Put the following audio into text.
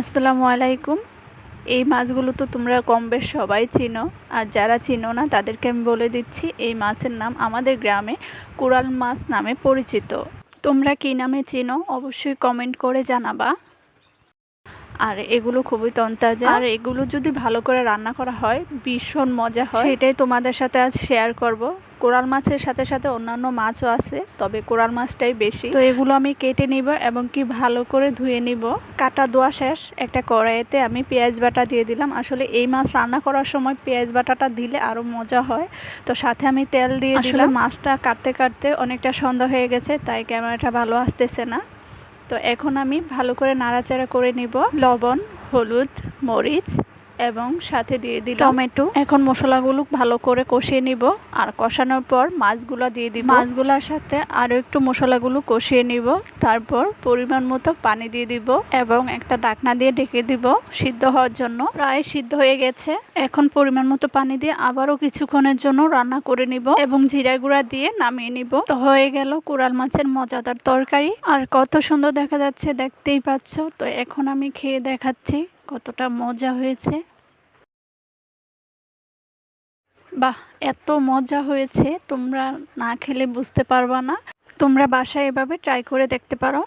আসসালামু আলাইকুম। এই মাছগুলো তো তোমরা কম বেশ সবাই চিনো, আর যারা চিনো না, তাদেরকে আমি বলে দিচ্ছি, এই মাছের নাম আমাদের গ্রামে কোরাল মাছ নামে পরিচিত। তোমরা কী নামে চিনো, অবশ্যই কমেন্ট করে জানাবা। আর এগুলো খুবই তন্তাজা। আর এগুলো যদি ভালো করে রান্না করা হয় ভীষণ মজা হয়। সেটাই তোমাদের সাথে আজ শেয়ার করব। কোরাল মাছের সাথে সাথে অন্যান্য মাছও আছে তবে কোরাল মাছটাই বেশি। তো এগুলো আমি কেটে নিব এবং কি ভালো করে ধুয়ে নিব। কাটা ধোয়া শেষ একটা কড়াইতে আমি পেঁয়াজ বাটা দিয়ে দিলাম। আসলে এই মাছ রান্না করার সময় পেঁয়াজ বাটাটা দিলে আরও মজা হয়। তো সাথে আমি তেল দিয়ে আসলে মাছটা কাটতে কাটতে অনেকটা সন্ধ্যা হয়ে গেছে তাই ক্যামেরাটা ভালো আসতেছে না। তো এখন আমি ভালো করে নাড়াচাড়া করে নিব। লবণ হলুদ মরিচ। এবং সাথে দিয়ে দিই টমেটো। এখন মশলাগুলো ভালো করে কষিয়ে নিব। আর কষানোর পর মাছগুলো দিয়ে দিব। মাছগুলোর সাথে আরও একটু মশলাগুলো কষিয়ে নিব। তারপর পরিমাণ মতো পানি দিয়ে দিব এবং একটা ডাকনা দিয়ে ঢেকে দিব সিদ্ধ হওয়ার জন্য। প্রায় সিদ্ধ হয়ে গেছে। এখন পরিমাণ মতো পানি দিয়ে আবারও কিছুক্ষণের জন্য রান্না করে নিব এবং জিরা গুঁড়া দিয়ে নামিয়ে নিব। তো হয়ে গেল কোরাল মাছের মজাদার তরকারি। আর কত সুন্দর দেখা যাচ্ছে দেখতেই পাচ্ছ। তো এখন আমি খেয়ে দেখাচ্ছি। কতটা মজা হয়েছে। বাহ, এত মজা হয়েছে, তোমরা না খেলে বুঝতে পারবা না। তোমরা বাসায় এভাবে ট্রাই করে দেখতে পারো।